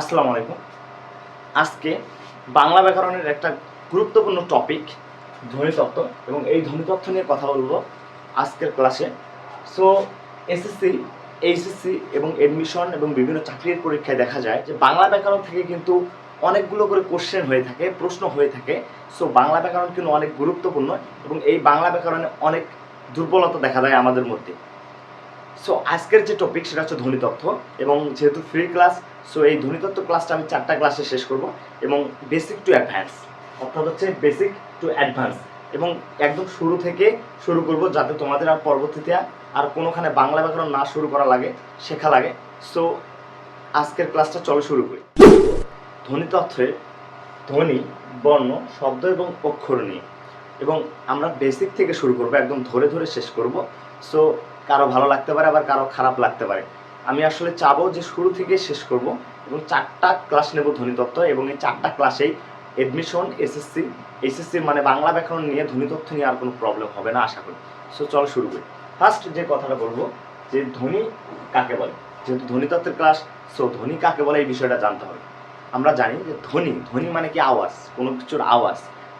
আসসালামু আলাইকুম। আজকে বাংলা ব্যাকরণের একটা গুরুত্বপূর্ণ টপিক ধ্বনিতত্ত্ব এবং এই ধ্বনিতত্ত্ব নিয়ে কথা বলব আজকের ক্লাসে সো এসএসসি এইচএসসি এবং এডমিশন এবং বিভিন্ন চাকরির পরীক্ষায় দেখা যায় যে বাংলা ব্যাকরণ থেকে কিন্তু অনেকগুলো করে কোশ্চেন হয়ে থাকে, প্রশ্ন হয়ে থাকে। সো বাংলা ব্যাকরণ কিন্তু অনেক গুরুত্বপূর্ণ এবং এই বাংলা ব্যাকরণে অনেক দুর্বলতা দেখা দেয় আমাদের মধ্যে। সো আজকের যে টপিক সেটা হচ্ছে ধ্বনিতত্ত্ব এবং যেহেতু ফ্রি ক্লাস সো এই ধ্বনিতত্ত্ব ক্লাসটা আমি চারটা ক্লাসে শেষ করব এবং বেসিক টু অ্যাডভান্স অর্থাৎ হচ্ছে বেসিক টু অ্যাডভান্স এবং একদম শুরু থেকে শুরু করব যাতে তোমাদের আর পরবর্তীতে আর কোনোখানে বাংলা ব্যাকরণ না শুরু করা লাগে, শেখা লাগে। সো আজকের ক্লাসটা চলো শুরু করি। ধ্বনিতত্ত্বের ধ্বনি, বর্ণ, শব্দ এবং অক্ষর নিয়ে এবং আমরা বেসিক থেকে শুরু করব, একদম ধরে ধরে শেষ করব। সো কারও ভালো লাগতে পারে, আবার কারও খারাপ লাগতে পারে। আমি আসলে চাবো যে শুরু থেকে শেষ করব এবং চারটা ক্লাস নেব ধ্বনিতত্ত্ব এবং এই চারটা ক্লাসেই এডমিশন এসএসসি এসএসসি মানে বাংলা ব্যাকরণ নিয়ে ধ্বনিতত্ত্ব নিয়ে আর কোনো প্রবলেম হবে না, আশা করি। সো চলো শুরু করি। ফার্স্ট যে কথাটা বলব, যে ধ্বনি কাকে বলে? যেহেতু ধ্বনিতত্ত্বের ক্লাস সো ধ্বনি কাকে বলে এই বিষয়টা জানতে হবে। আমরা জানি যে ধ্বনি ধ্বনি মানে কি? আওয়াজ, কোনো কিছুর আওয়াজ।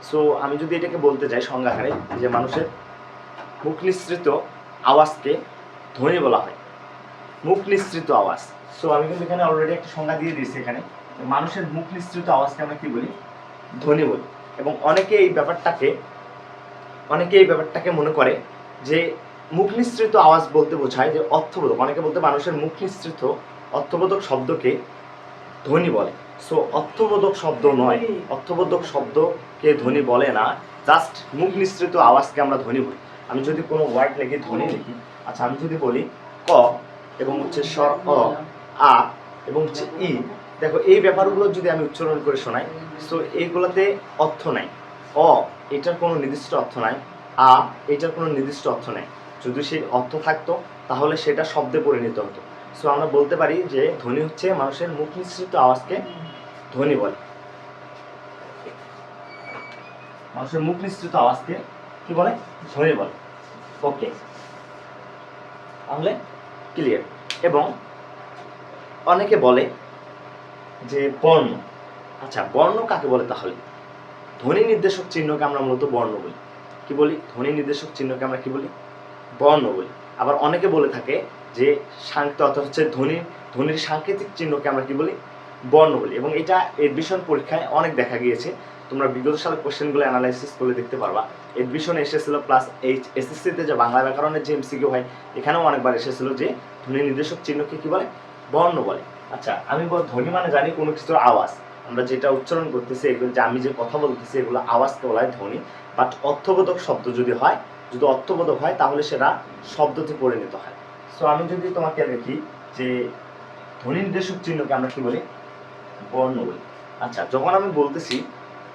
সো আমি যদি এটাকে বলতে চাই সংজ্ঞাকারে, যে মানুষের মুখ নিঃসৃত আওয়াজকে ধ্বনি বলা হয়। মুখ নিঃসৃত আওয়াজ। সো আমি কিন্তু এখানে অলরেডি একটা সংজ্ঞা দিয়ে দিয়েছি এখানে। মানুষের মুখ নিঃসৃত আওয়াজকে আমরা কি বলি? ধ্বনি বলি। এবং অনেকে এই ব্যাপারটাকে, অনেকে এই ব্যাপারটাকে মনে করে যে মুখ নিঃসৃত আওয়াজ বলতে বোঝায় যে অর্থবোধক। অনেকে বলতে মানুষের মুখ নিঃসৃত অর্থবোধক শব্দকে ধ্বনি বলে। সো অর্থবোধক শব্দ নয়। অর্থবোধক শব্দকে ধ্বনি বলে না। জাস্ট মুখ নিঃসৃত আওয়াজকে আমরা ধ্বনি বলি। আমি যদি কোনো ওয়ার্ড লিখি, ধ্বনি লিখি আচ্ছা আমি যদি বলি ক এবং হচ্ছে স্বর অ, আ এবং হচ্ছে ই, দেখো, এই ব্যাপারগুলো যদি আমি উচ্চারণ করে শোনাই সো এইগুলোতে অর্থ নাই। অ, এটার কোনো নির্দিষ্ট অর্থ নাই। আ, এটার কোনো নির্দিষ্ট অর্থ নাই। যদি সেই অর্থ থাকতো, তাহলে সেটা শব্দে পরিণত হতো। সো আমরা বলতে পারি যে ধ্বনি হচ্ছে মানুষের মুখ নিঃসৃত আওয়াজকে ধ্বনি বলে। মানুষের মুখ নিঃসৃত আওয়াজকে কি বলে? ধ্বনি বলে। ওকে তাহলে ক্লিয়ার এবং অনেকে বলে যে বর্ণ। আচ্ছা বর্ণ কাকে বলে তাহলে? ধ্বনি নির্দেশক চিহ্নকে আমরা মূলত বর্ণ বলি। কি বলি? ধ্বনি নির্দেশক চিহ্নকে আমরা কি বলি? বর্ণ বলি। আবার অনেকে বলে থাকে যে সাংকেত অর্থাৎ হচ্ছে ধ্বনি, ধ্বনির সাংকেতিক চিহ্নকে আমরা কি বলি? বর্ণ বলি। এবং এটা এডমিশন পরীক্ষায় অনেক দেখা গিয়েছে। তোমরা বিগত সালের কোশ্চেনগুলো অ্যানালাইসিস করে দেখতে পারবা। এডমিশন এসেছিল প্লাস এইচ এসএসসিতে যে বাংলা ব্যাকরণের যে এমসিকিউ হয়, এখানেও অনেকবার এসেছিল যে ধ্বনি নির্দেশক চিহ্নকে কী বলে? বর্ণ বলে। আচ্ছা আমি বল ধ্বনি মানে জানি কোনো কিছুর আওয়াজ। আমরা যেটা উচ্চারণ করতেছি, এগুলো যে আমি যে কথা বলতেছি, এগুলো আওয়াজকে বলা হয় ধ্বনি। বাট অর্থবোধক শব্দ যদি হয়, যদি অর্থবোধক হয়, তাহলে সেটা শব্দতে পরিণত হয়। সো আমি যদি তোমাকে দেখি যে ধ্বনি নির্দেশক চিহ্নকে আমরা কি বলি? বর্ণ বলি। আচ্ছা যখন আমি বলতেছি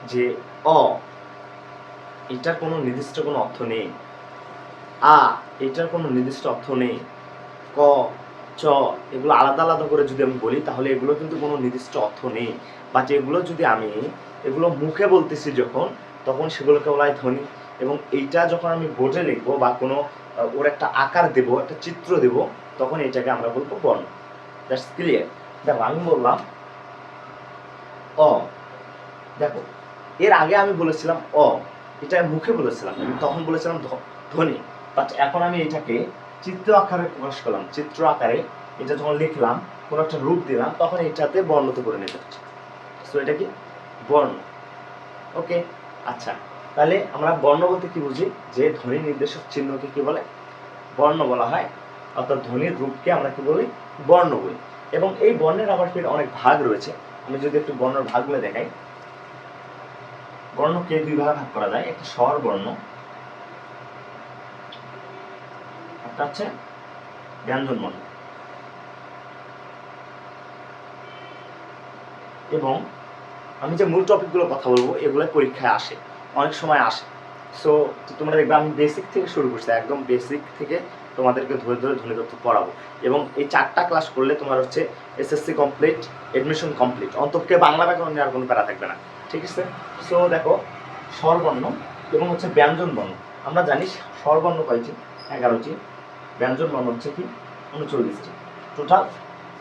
যে অ এটার কোনো নির্দিষ্ট কোনো অর্থ নেই। আ, এটার কোনো নির্দিষ্ট অর্থ নেই। ক, চ, এগুলো আলাদা আলাদা করে যদি আমি বলি, তাহলে এগুলো কিন্তু কোনো নির্দিষ্ট অর্থ নেই। বা যেগুলো যদি আমি, এগুলো মুখে বলতেছি যখন, তখন সেগুলোকে বলা হয় ধ্বনি। এবং এইটা যখন আমি বোর্ডে লিখব বা কোনো ওর একটা আকার দেব, একটা চিত্র দেব, তখন এটাকে আমরা বলব বর্ণ। That's clear. দেখো, আমি বললাম, অ। দেখো এর আগে আমি বলেছিলাম, অ, এটা মুখে বলেছিলাম, আমি তখন বলেছিলাম ধ্ব- ধ্বনি। বাট এখন আমি এটাকে চিত্র আকারে প্রকাশ করলাম। চিত্র আকারে এটা যখন লিখলাম, কোনো একটা রূপ দিলাম, তখন এটাতে বর্ণতে করে নিতে হচ্ছে। সো এটা কি? বর্ণ। ওকে আচ্ছা। তাহলে আমরা বর্ণ বলতে কি বুঝি? যে ধ্বনি নির্দেশক চিহ্নকে কি বলে? বর্ণ বলা হয়। অর্থাৎ ধ্বনির রূপকে আমরা কি বলি? বর্ণ বলি। এবং এই বর্ণের আবার ফির অনেক ভাগ রয়েছে। আমি যদি একটু বর্ণের ভাগগুলো দেখাই। বর্ণকে দুই ভাগে ভাগ করা যায়, একটা স্বর বর্ণ। একটা হচ্ছে ব্যঞ্জন বর্ণ। এবং আমি যে মূল টপিকগুলো কথা বলব, এগুলো পরীক্ষায় আসে, অনেক সময় আসে। সো তোমরা দেখবে আমি বেসিক থেকে শুরু করছি, একদম বেসিক থেকে তোমাদেরকে ধরে ধরে ধ্বনিতত্ত্ব পড়াবো। এবং এই চারটা ক্লাস করলে তোমার হচ্ছে এসএসসি কমপ্লিট এডমিশন কমপ্লিট অন্তপক্ষে বাংলা ব্যাকরণ নিয়ে আর কোনো প্যারা থাকবে না। ঠিক আছে? সো দেখো, স্বরবর্ণ এবং হচ্ছে ব্যঞ্জন বর্ণ। আমরা জানি স্বরবর্ণ কয়টি? এগারোটি। ব্যঞ্জন বর্ণ হচ্ছে কি? উনচল্লিশটি। টোটাল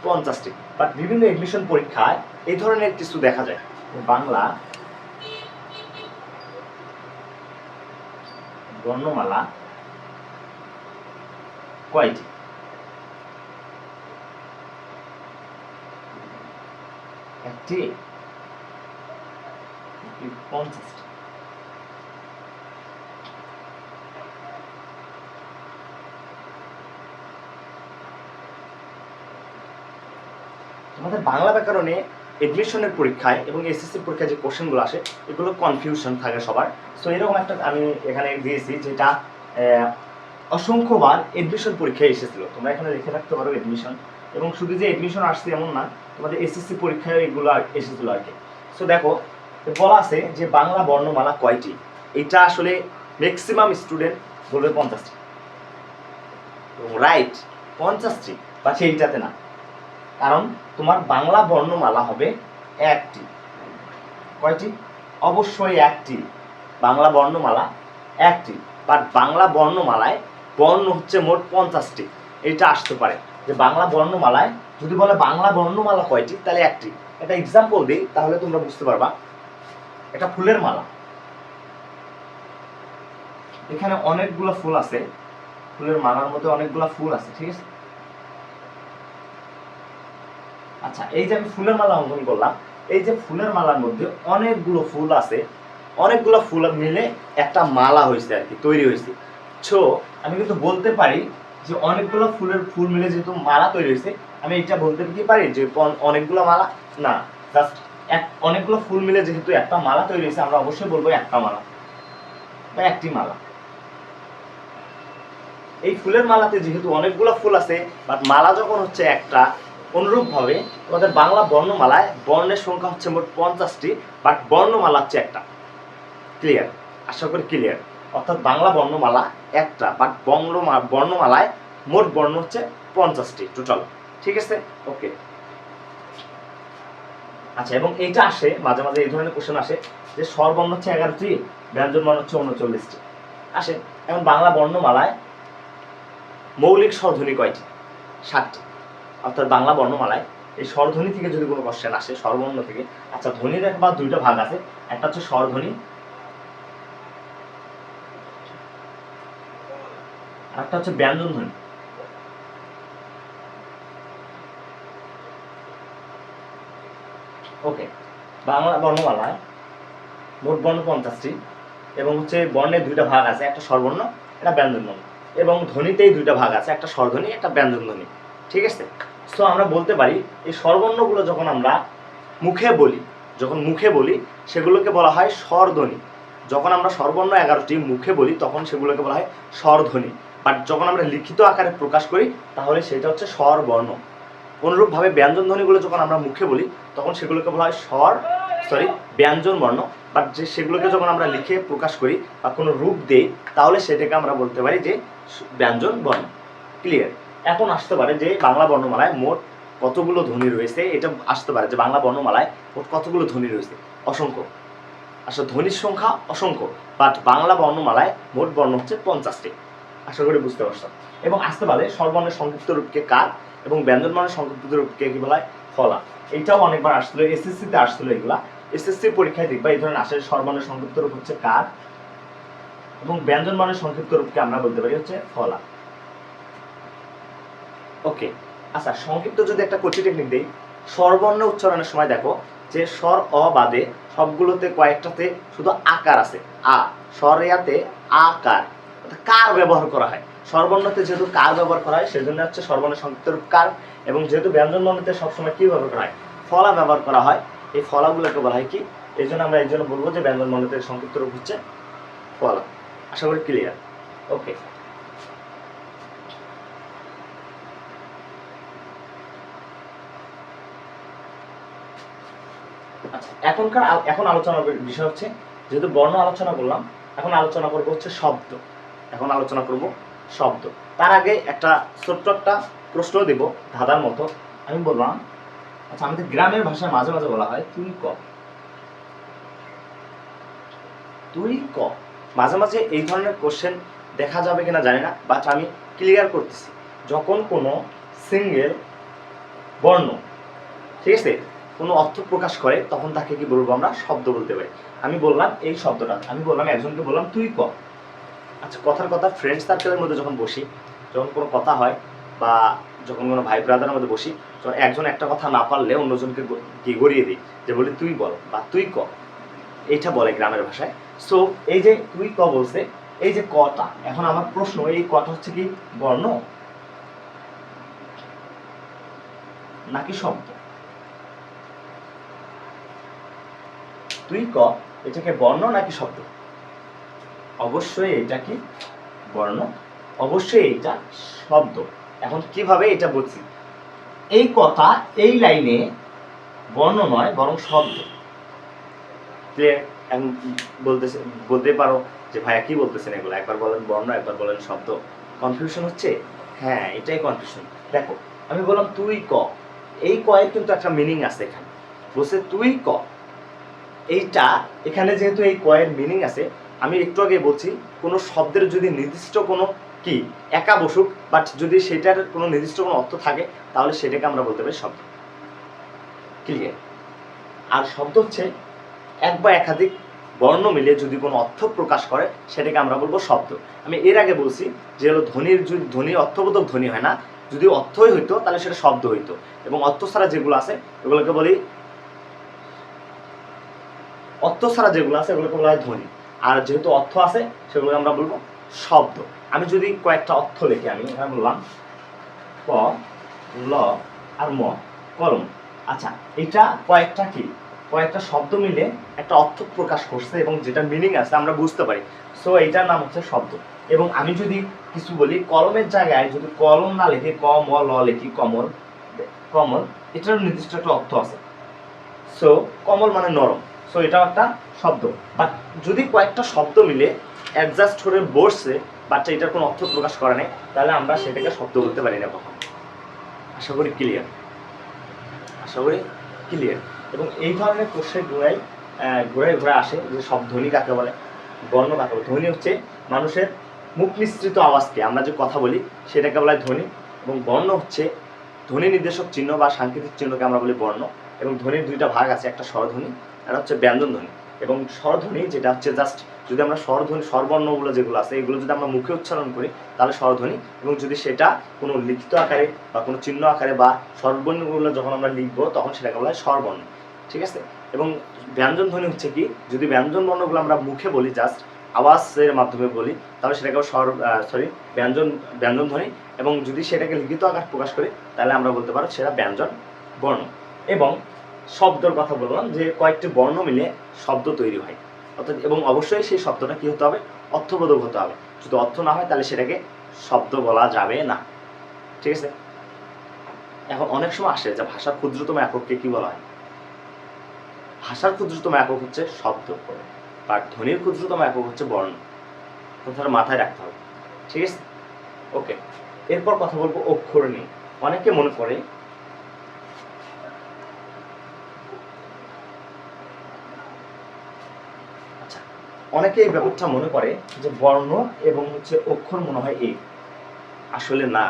পঞ্চাশটি। বাট বিভিন্ন এডমিশন পরীক্ষায় এই ধরনের কিছু দেখা যায়। বাংলা বর্ণমালা কয়টি? একটি পঞ্চাশটি আমাদের বাংলা ব্যাকরণে এডমিশনের পরীক্ষায় এবং এসএসসি পরীক্ষায় যে কোশ্চেনগুলো আসে, এগুলো কনফিউশন থাকে সবার। সো এরকম একটা আমি এখানে দিয়েছি যেটা অসংখ্যবার এডমিশন পরীক্ষায় এসেছিল। তোমরা এখানে লিখে রাখতে পারো এডমিশন এবং শুধু যে এডমিশন আসছে এমন না, তোমাদের এসএসসি পরীক্ষায় এগুলো এসেছিল আর কি। সো দেখো বলা আছে যে বাংলা বর্ণমালা কয়টি? এটা আসলে ম্যাক্সিমাম স্টুডেন্ট বলবে পঞ্চাশটি। রাইট পঞ্চাশটি, বা সেইটাতে না। কারণ তোমার বাংলা বর্ণমালা হবে একটি। কয়টি? অবশ্যই একটি। বাংলা বর্ণমালা একটি। বাট বাংলা বর্ণমালায় বর্ণ হচ্ছে মোট পঞ্চাশটি। এটা আসতে পারে যে বাংলা বর্ণমালায় যদি বলে বাংলা বর্ণমালা কয়টি, তাহলে একটি। একটা এক্সাম্পল দিই, তাহলে তোমরা বুঝতে পারবা এটা ফুলের মালা। এখানে অনেকগুলো ফুল আছে, ফুলের মালার মধ্যে অনেকগুলো ফুল আছে, ঠিক আছে? আচ্ছা এই যে আমি ফুলের মালা অঙ্কন করলাম, এই যে ফুলের মালার মধ্যে অনেকগুলো ফুল আছে, অনেকগুলো ফুল মিলে একটা মালা হয়েছে আর কি, তৈরি হয়েছে। সো আমি কিন্তু বলতে পারি যে অনেকগুলো ফুলের ফুল মিলে যেহেতু মালা তৈরি হয়েছে, আমি এটা বলতে কি পারি যে অনেকগুলো মালা? না জাস্ট এক, অনেকগুলো ফুল মিলে যেহেতু একটা মালা তৈরি হয়েছে, আমরা অবশ্যই বলব একটা মালা বা একটি মালা। এই ফুলের মালাতে যেহেতু অনেকগুলো ফুল আছে বাট মালা যখন হচ্ছে একটা, অনুরূপভাবে আমাদের বাংলা বর্ণমালায় বর্ণের সংখ্যা হচ্ছে মোট পঞ্চাশটি বাট বর্ণমালা হচ্ছে একটা। ক্লিয়ার আশা করি ক্লিয়ার অর্থাৎ বাংলা বর্ণমালা একটা বাট বর্ণমালায় মোট বর্ণ হচ্ছে পঞ্চাশটি। টোটাল ঠিক আছে? ওকে আচ্ছা এবং এইটা আসে, মাঝে মাঝে এই ধরনের কোশ্চেন আসে, যে স্বরবর্ণ হচ্ছে এগারোটি, ব্যঞ্জন বর্ণ হচ্ছে উনচল্লিশটি। আসে এবং বাংলা বর্ণমালায় মৌলিক স্বরধ্বনি কয়টি? সাতটি। অর্থাৎ বাংলা বর্ণমালায় এই স্বরধ্বনি থেকে যদি কোনো কোশ্চেন আসে, স্বরবর্ণ থেকে আচ্ছা ধ্বনির একবার দুইটা ভাগ আছে, একটা হচ্ছে স্বরধ্বনি আর একটা হচ্ছে ব্যঞ্জন ধ্বনি। ওকে, বাংলা বর্ণমালায় মোট বর্ণ পঞ্চাশটি, এবং হচ্ছে বর্ণের দুইটা ভাগ আছে, একটা স্বরবর্ণ, একটা ব্যঞ্জন বর্ণ এবং ধ্বনিতেই দুইটা ভাগ আছে, একটা স্বরধ্বনি, একটা ব্যঞ্জন ধ্বনি ঠিক আছে? সো আমরা বলতে পারি, এই স্বরবর্ণগুলো যখন আমরা মুখে বলি, যখন মুখে বলি, সেগুলোকে বলা হয় স্বরধ্বনি। যখন আমরা স্বরবর্ণ এগারোটি মুখে বলি, তখন সেগুলোকে বলা হয় স্বরধ্বনি। বাট যখন আমরা লিখিত আকারে প্রকাশ করি, তাহলে সেটা হচ্ছে স্বরবর্ণ। অনুরূপভাবে ব্যঞ্জন ধ্বনিগুলো যখন আমরা মুখে বলি, তখন সেগুলোকে বলা হয় স্বর সরি ব্যঞ্জন বর্ণ বাট যে সেগুলোকে যখন আমরা লিখে প্রকাশ করি বা কোনো রূপ দেই, তাহলে সেটাকে আমরা বলতে পারি যে ব্যঞ্জন বর্ণ ক্লিয়ার এখন আসতে পারে যে বাংলা বর্ণমালায় মোট কতগুলো ধ্বনি রয়েছে, এটা আসতে পারে যে বাংলা বর্ণমালায় মোট কতগুলো ধ্বনি রয়েছে। অসংখ্য। আসলে ধ্বনির সংখ্যা অসংখ্য বাট বাংলা বর্ণমালায় মোট বর্ণ হচ্ছে পঞ্চাশটি। আশা করি বুঝতে পারছ। এবং আসতে পারে স্বরবর্ণের সংক্ষিপ্ত রূপকে কার এবং ব্যঞ্জন বর্ণের সংক্ষিপ্ত রূপকে কি বলা হয়? ফলা। এইটাও অনেকবার আসছিল এসএসসিতে আসছিল এগুলা। এসএসসি পরীক্ষায় দেখবা এই ধরনের আসে স্বরবর্ণের সংক্ষিপ্ত রূপ হচ্ছে কার এবং ব্যঞ্জন বর্ণের সংক্ষিপ্ত রূপকে আমরা বলতে পারি হচ্ছে ফলা। ওকে আচ্ছা সংক্ষিপ্ত যদি একটা কোচি টেকনিক দিই স্বরবর্ণ উচ্চারণের সময় দেখো যে স্বর, অ বাদে সবগুলোতে কয়েকটাতে শুধু আকার আছে। আ স্বরেয়াতে আকার। কার ব্যবহার করা হয়? স্বরবর্ণতে যেহেতু কার ব্যবহার করা হয়, সেজন্য হচ্ছে স্বরবর্ণের সংক্ষিপ্ত রূপ কার এবং যেহেতু ব্যঞ্জন বর্ণতে সবসময় কি ব্যবহার করা হয়? ফলা ব্যবহার করা হয়। এই ফলাগুলোকে বলা হয় কি? এই জন্য আমরা এই জন্য বলব যে ব্যঞ্জন বর্ণতে সংক্ষিপ্ত রূপ হচ্ছে ফলা। আশা করি ক্লিয়ার ওকে আচ্ছা এখনকার এখন আলোচনার বিষয় হচ্ছে, যেহেতু বর্ণ আলোচনা করলাম এখন আলোচনা করব হচ্ছে শব্দ। এখন আলোচনা করব শব্দ। তার আগে একটা ছোট্ট একটা প্রশ্ন দেব ধাঁধার মতো। আমি বললাম আচ্ছা আমাদের গ্রামের ভাষায় মাঝে মাঝে বলা হয় তুই ক। তুই ক। মাঝে মাঝে এই ধরনের কোশ্চেন দেখা যাবে কিনা জানি না বাট আমি ক্লিয়ার করতেছি। যখন কোনো সিঙ্গেল বর্ণ, ঠিক আছে, কোনো অর্থ প্রকাশ করে, তখন তাকে কি বলব আমরা? শব্দ বলতে পারি। আমি বললাম এই শব্দটা, আমি বললাম একজনকে বললাম তুই ক। আচ্ছা কথার কথা ফ্রেন্ড সার্কেলের মধ্যে যখন বসি, যখন কোনো কথা হয় বা যখন কোনো ভাই ব্রাদারের মধ্যে বসি যখন একজন একটা কথা না পারলে অন্যজনকে গিয়ে গড়িয়ে দিই। যে বলি, তুই বল বা তুই ক। এইটা বলে গ্রামের ভাষায়। সো এই যে তুই ক বলছে, এই যে কটা, এখন আমার প্রশ্ন, এই কটা হচ্ছে কি বর্ণ? নাকি শব্দ? তুই ক, এটাকে বর্ণ নাকি শব্দ? অবশ্যই এটা কি বর্ণ? অবশ্যই এটা শব্দ। এখন কীভাবে এটা বলছি? এই কথা, এই লাইনে বর্ণ নয়, বরং শব্দ। এখন বলতেছে, বলতে পারো যে ভাইয়া কি বলতেছেন এগুলো? একবার বলেন বর্ণ, একবার বলেন শব্দ। কনফিউশন হচ্ছে? হ্যাঁ এটাই কনফিউশন দেখো, আমি বললাম তুই ক। এই কয়ের কিন্তু একটা মিনিং আছে এখানে। বলছে তুই ক। এইটা, এখানে যেহেতু এই কয়ের মিনিং আছে আমি একটু আগে বলছি, কোনো শব্দের যদি নির্দিষ্ট কোনো কি, একা বসুক বাট যদি সেটার কোনো নির্দিষ্ট কোনো অর্থ থাকে, তাহলে সেটাকে আমরা বলতে পারি শব্দ। ক্লিয়ার আর শব্দ হচ্ছে এক বা একাধিক বর্ণ মিলে যদি কোনো অর্থ প্রকাশ করে, সেটাকে আমরা বলব শব্দ। আমি এর আগে বলছি যে হলো ধ্বনির যদি ধ্বনি অর্থবোধক ধ্বনি হয় না। যদি অর্থই হইতো, তাহলে সেটা শব্দ হইতো। এবং অর্থ ছাড়া যেগুলো আছে, এগুলোকে বলি, অর্থ ছাড়া যেগুলো আছে, এগুলোকে বলা হয় ধ্বনি। আর যেহেতু অর্থ আছে, সেগুলোকে আমরা বলব শব্দ। আমি যদি কয়েকটা অর্থ লিখি, আমি বললাম ক, ল আর ম, কলম। আচ্ছা এটা কয়েকটা কি? কয়েকটা শব্দ মিলে একটা অর্থ প্রকাশ করছে এবং যেটা মিনিং আছে আমরা বুঝতে পারি। সো এইটার নাম হচ্ছে শব্দ। এবং আমি যদি কিছু বলি, কলমের জায়গায় যদি কলম না লিখি ক, ম, ল লিখি, কমল কমল এটার নির্দিষ্ট একটা অর্থ আছে। সো কমল মানে নরম। সো এটাও একটা শব্দ। বাট যদি কয়েকটা শব্দ মিলে অ্যাডজাস্ট করে বসছে বাচ্চা এটার কোনো অর্থ প্রকাশ করে নাই, তাহলে আমরা সেটাকে শব্দ বলতে পারি না কখন। আশা করি ক্লিয়ার আশা করি ক্লিয়ার এবং এই ধরনের কোশ্চেন ঘোরাই ঘোড়ায় ঘোরায় আসে যে সব ধ্বনি কাকে বলে, বর্ণ কাকে বলে। ধ্বনি হচ্ছে মানুষের মুখ নিঃসৃত আওয়াজকে, আমরা যে কথা বলি সেটাকে বলা হয় ধ্বনি। এবং বর্ণ হচ্ছে ধ্বনি নির্দেশক চিহ্ন বা সাংকেতিক চিহ্নকে আমরা বলি বর্ণ। এবং ধ্বনির দুইটা ভাগ আছে, একটা স্বরধ্বনি একটা হচ্ছে ব্যঞ্জন ধ্বনি। এবং স্বরধ্বনি যেটা হচ্ছে জাস্ট যদি আমরা স্বরধ্বনি, স্বরবর্ণগুলো যেগুলো আছে, এগুলো যদি আমরা মুখে উচ্চারণ করি, তাহলে স্বরধ্বনি এবং যদি সেটা কোনো লিখিত আকারে বা কোনো চিহ্ন আকারে বা স্বরবর্ণগুলো যখন আমরা লিখব, তখন সেটাকে বলা হয় স্বরবর্ণ, ঠিক আছে? এবং ব্যঞ্জন ধ্বনি হচ্ছে কি, যদি ব্যঞ্জন বর্ণগুলো আমরা মুখে বলি জাস্ট আওয়াজের মাধ্যমে বলি, তাহলে সেটাকে স্বর সরি ব্যঞ্জন ব্যঞ্জন ধ্বনি এবং যদি সেটাকে লিখিত আকার প্রকাশ করি, তাহলে আমরা বলতে পারো সেটা ব্যঞ্জন বর্ণ। এবং শব্দর কথা বললাম যে কয়েকটি বর্ণ মিলে শব্দ তৈরি হয়। অর্থাৎ এবং অবশ্যই সেই শব্দটা কী হতে হবে? অর্থবোধক হতে হবে। যদি অর্থ না হয়, তাহলে সেটাকে শব্দ বলা যাবে না। ঠিক আছে? এখন অনেক সময় আসে যে ভাষার ক্ষুদ্রতম একককে কি বলা হয়? ভাষার ক্ষুদ্রতম একক হচ্ছে শব্দ। আর ধ্বনির ক্ষুদ্রতম একক হচ্ছে বর্ণ। কথাটা মাথায় রাখতে হবে। ঠিক আছে? ওকে এরপর কথা বলব অক্ষর নিয়ে। অনেকে মনে করে অনেকে এই ব্যাপারটা মনে করে যে বর্ণ এবং হচ্ছে অক্ষর মনে হয় এক। আসলে না।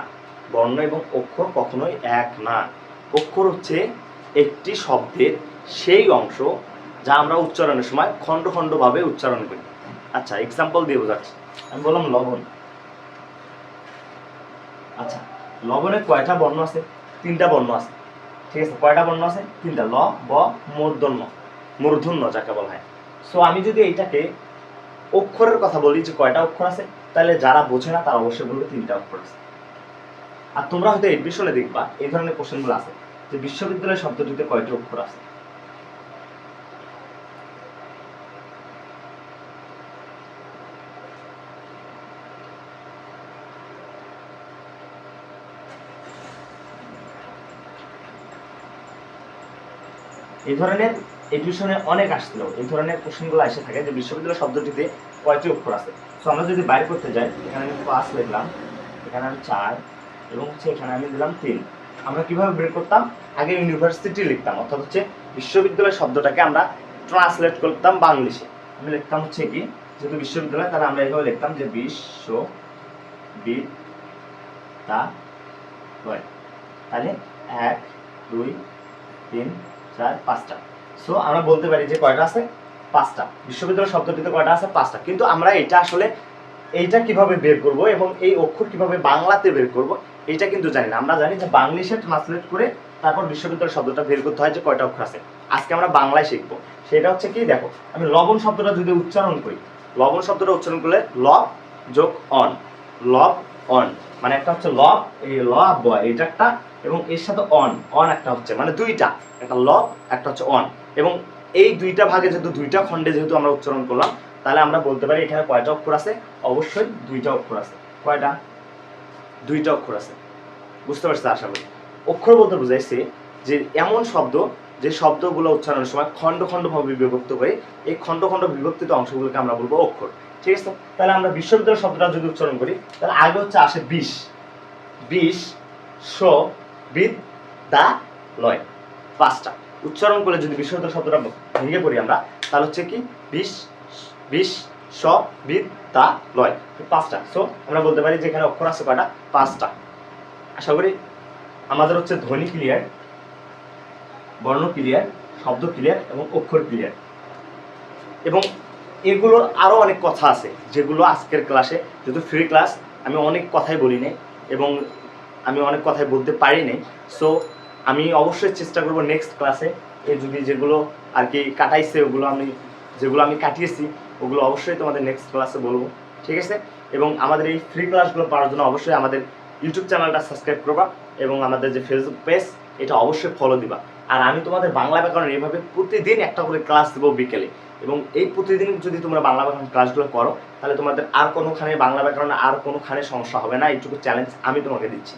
বর্ণ এবং অক্ষর কখনোই এক না। অক্ষর হচ্ছে একটি শব্দের সেই অংশ যা আমরা উচ্চারণের সময় খণ্ড খণ্ডভাবে উচ্চারণ করি। আচ্ছা এক্সাম্পল দিয়ে বোঝাচ্ছি। আমি বললাম লবণ। আচ্ছা লবণের কয়টা বর্ণ আছে? তিনটা বর্ণ আছে। ঠিক আছে, কয়টা বর্ণ আছে? তিনটা। ল, ব, মূর্ধন্য। মূর্ধন্য যাকে বলা হয়। সো আমি যদি এইটাকে অক্ষরের কথা বলি যে কয়টা অক্ষর আছে, তাহলে যারা বোঝে না, তারা অবশ্যই বলবে তিনটা অক্ষর আছে। আর তোমরা হয়তো এডমিশনে দেখবা, এই ধরনের কোশ্চেনগুলো আছে যে বিশ্ববিদ্যালয় শব্দটিতে কয়টি অক্ষর আছে। এই ধরনের এডমিশনে অনেক আসছিল। এই ধরনের কোশ্চেনগুলো এসে থাকে যে বিশ্ববিদ্যালয় শব্দটিতে কয়টি অক্ষর আছে? তো আমরা যদি বাইর করতে যাই, এখানে আমি পাঁচ লিখলাম, এখানে আমি চার, এবং হচ্ছে এখানে আমি দিলাম তিন। আমরা কীভাবে বের করতাম? আগে ইউনিভার্সিটি লিখতাম, অর্থাৎ হচ্ছে বিশ্ববিদ্যালয় শব্দটাকে আমরা ট্রান্সলেট করতাম বাংলিশে। আমি লিখতাম হচ্ছে কি? যেহেতু বিশ্ববিদ্যালয়, তাহলে আমরা এইভাবে লিখতাম যে বিশ্ব বি তা তাহলে এক, দুই, তিন, চার, পাঁচটা। সো আমরা বলতে পারি যে কয়টা আছে? পাঁচটা। বিশ্ববিদ্যালয় শব্দটিতে কয়টা আছে? পাঁচটা। কিন্তু আমরা এটা আসলে এইটা কীভাবে বের করব এবং এই অক্ষর কীভাবে বাংলাতে বের করব এটা কিন্তু জানি না। আমরা জানি যে বাংলিশে ট্রান্সলেট করে তারপর বিশ্ববিদ্যালয় শব্দটা বের করতে হয় যে কয়টা অক্ষর আছে। আজকে আমরা বাংলায় শিখব। সেটা হচ্ছে কি, দেখো, আমি লবণ শব্দটা যদি উচ্চারণ করি, লবণ শব্দটা উচ্চারণ করলে ল যোগ অন লব অন মানে একটা হচ্ছে লব এই ল ব এটা একটা, এবং এর সাথে অন অন একটা হচ্ছে মানে দুইটা, একটা লব একটা হচ্ছে অন। এবং এই দুইটা ভাগে যেহেতু দুইটা খণ্ডে যেহেতু আমরা উচ্চারণ করলাম, তাহলে আমরা বলতে পারি এখানে কয়টা অক্ষর আছে? অবশ্যই দুইটা অক্ষর আছে। কয়টা? দুইটা অক্ষর আছে। বুঝতে পারছি আশা করি? অক্ষর বলতে বুঝাইছে যে এমন শব্দ, যে শব্দগুলো উচ্চারণের সময় খণ্ড খণ্ডভাবে বিভক্ত করে এই খণ্ড খণ্ড বিভক্তিত অংশগুলোকে আমরা বলব অক্ষর। ঠিক আছে? তাহলে আমরা বিশ্ববিদ্যালয় শব্দটা যদি উচ্চারণ করি, তাহলে আগে হচ্ছে আসে বিশ বিশ স বিদ, দা, লয়। পাঁচটা। উচ্চারণ করে যদি বিশ্ববিদ্যালয় শব্দটা ভেঙে পড়ি আমরা, তাহলে হচ্ছে কি? বিশ বিশ স দা লয়। পাঁচটা। সো আমরা বলতে পারি যে এখানে অক্ষর আছে কয়টা? পাঁচটা। আশা করি আমাদের হচ্ছে ধ্বনি ক্লিয়ার বর্ণ ক্লিয়ার শব্দ ক্লিয়ার এবং অক্ষর ক্লিয়ার এবং এগুলোর আরও অনেক কথা আছে, যেগুলো আজকের ক্লাসে যেহেতু ফ্রি ক্লাস আমি অনেক কথাই বলি নাই এবং আমি অনেক কথাই বলতে পারি নাই সো আমি অবশ্যই চেষ্টা করব নেক্সট ক্লাসে এই যদি যেগুলো আর কি কাটাইছে, ওগুলো আমি, যেগুলো আমি কাটিয়েছি, ওগুলো অবশ্যই তোমাদের নেক্সট ক্লাসে বলব, ঠিক আছে? এবং আমাদের এই ফ্রি ক্লাসগুলো পাওয়ার জন্য অবশ্যই আমাদের ইউটিউব চ্যানেলটা সাবস্ক্রাইব করবা এবং আমাদের যে ফেসবুক পেজ এটা অবশ্যই ফলো দিবা। আর আমি তোমাদের বাংলা ব্যাকরণ এইভাবে প্রতিদিন একটা করে ক্লাস দেবো বিকেলে। এবং এই প্রতিদিন যদি তোমরা বাংলা ব্যাকরণ ক্লাসগুলো করো, তাহলে তোমাদের আর কোনোখানে বাংলা ব্যাকরণে আর কোনোখানে সমস্যা হবে না, এইটুকু চ্যালেঞ্জ আমি তোমাকে দিচ্ছি।